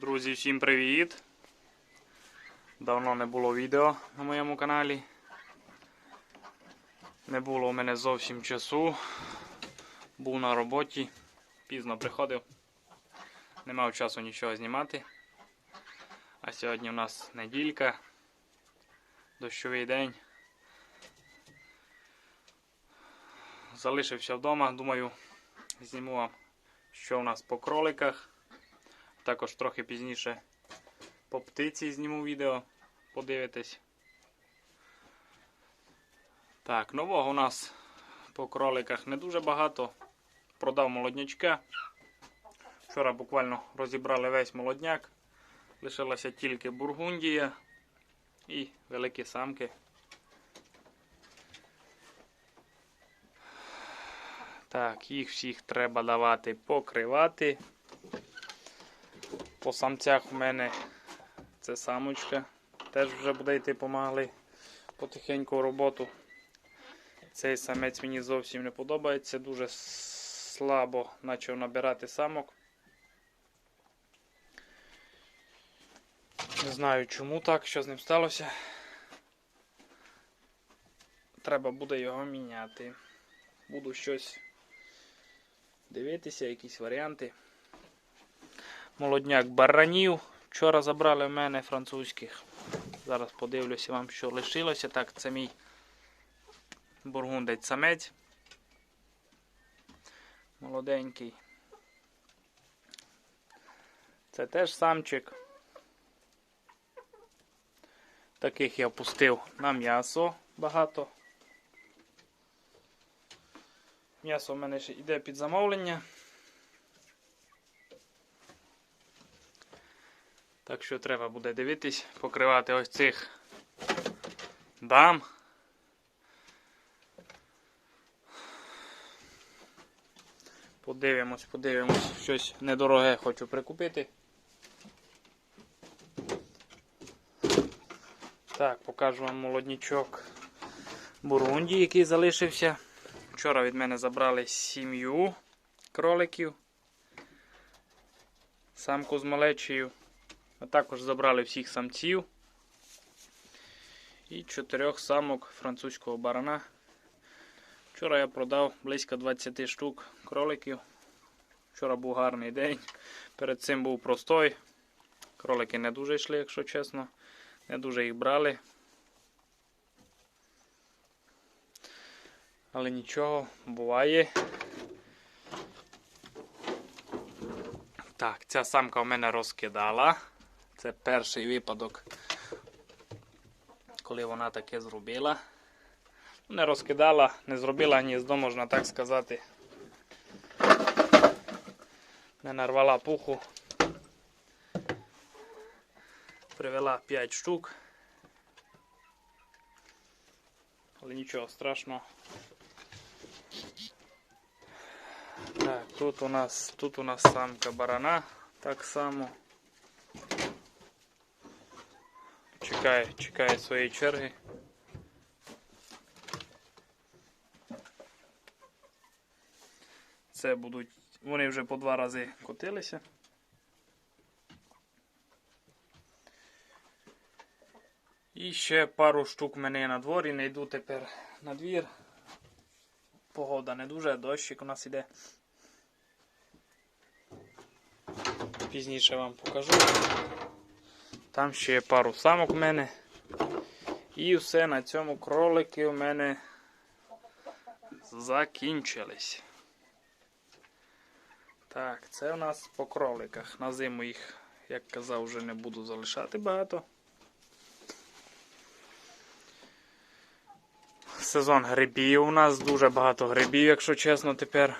Друзі, всім привіт! Давно не було відео на моєму каналі. Не було у мене зовсім часу. Був на роботі, пізно приходив. Не мав часу нічого знімати. А сьогодні у нас неділька, дощовий день. Залишився вдома, думаю, зніму вам, що у нас по кроликах. Також трохи пізніше по птиці зніму відео, подивитесь. Так, нового у нас по кроликах не дуже багато. Продав молоднячка. Вчора буквально розібрали весь молодняк. Лишилася тільки бургундія і великі самки. Так, їх всіх треба давати покривати. По самцях у мене це самочка. Теж вже буде йти помагали потихеньку роботу. Цей самець мені зовсім не подобається. Дуже слабо почав набирати самок. Не знаю чому так, що з ним сталося. Треба буде його міняти. Буду щось дивитися, якісь варіанти. Молодняк баранів. Вчора забрали в мене французьких. Зараз подивлюся вам, що лишилося. Так, це мій бургундець самець. Молоденький. Це теж самчик. Таких я пустив на м'ясо багато. М'ясо в мене ще йде під замовлення. Так що треба буде дивитись, покривати ось цих дам. Подивимось, подивимось, щось недороге хочу прикупити. Так, покажу вам молоднячок Бурунді, який залишився. Вчора від мене забрали сім'ю кроликів. Самку з малечею. А також забрали всіх самців і чотирьох самок французького барана. Вчора я продав близько 20 штук кроликів. Вчора був гарний день. Перед цим був простой. Кролики не дуже йшли, якщо чесно. Не дуже їх брали. Але нічого, буває. Так, ця самка в мене розкидала. Це перший випадок, коли вона таке зробила. Не розкидала, не зробила гніздо, можна так сказати. Не нарвала пуху. Привела 5 штук. Але нічого страшного. Так, тут у нас тут у нас самка барана так само. Чекає, чекає своєї черги. Це будуть. Вони вже по два рази котилися. І ще пару штук мене на дворі. Не йду тепер на двір. Погода не дуже, дощик у нас іде. Пізніше вам покажу. Там ще є пару самок в мене. І все на цьому кролики у мене закінчились. Так, це у нас по кроликах. На зиму їх, як казав, вже не буду залишати багато. Сезон грибів у нас дуже багато грибів, якщо чесно, тепер.